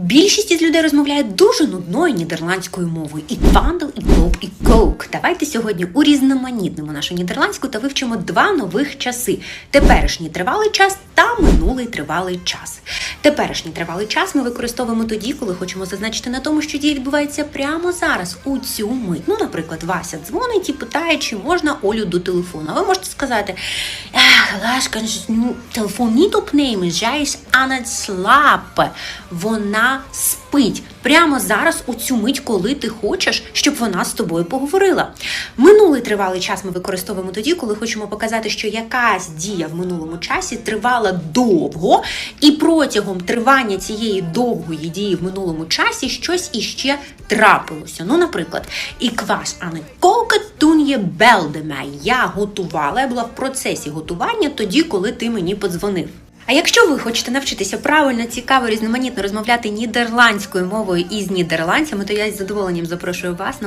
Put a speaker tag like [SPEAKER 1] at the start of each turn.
[SPEAKER 1] Більшість із людей розмовляє дуже нудною нідерландською мовою. І квандел, і клоп, і коук. Давайте сьогодні урізноманітнимо нашу нідерландську та вивчимо два нових часи: теперішній тривалий час та минулий тривалий час. Теперішній тривалий час ми використовуємо тоді, коли хочемо зазначити на тому, що дія відбувається прямо зараз, у цю мить. Ну, наприклад, Вася дзвонить і питає, чи можна Олю до телефону. А ви можете сказати: Ах, ласка, ну, телефон niet opnemen. Zij is aan het slapen. Вона спить прямо зараз, у цю мить, коли ти хочеш, щоб вона з тобою поговорила. Минулий тривалий час ми використовуємо тоді, коли хочемо показати, що якась дія в минулому часі тривала довго, і протягом тривання цієї довгої дії в минулому часі щось іще трапилося. Ну, наприклад, ik was aan belde mij. Я готувала, я була в процесі готування тоді, коли ти мені подзвонив. А якщо ви хочете навчитися правильно, цікаво, різноманітно розмовляти нідерландською мовою із нідерландцями, то я з задоволенням запрошую вас на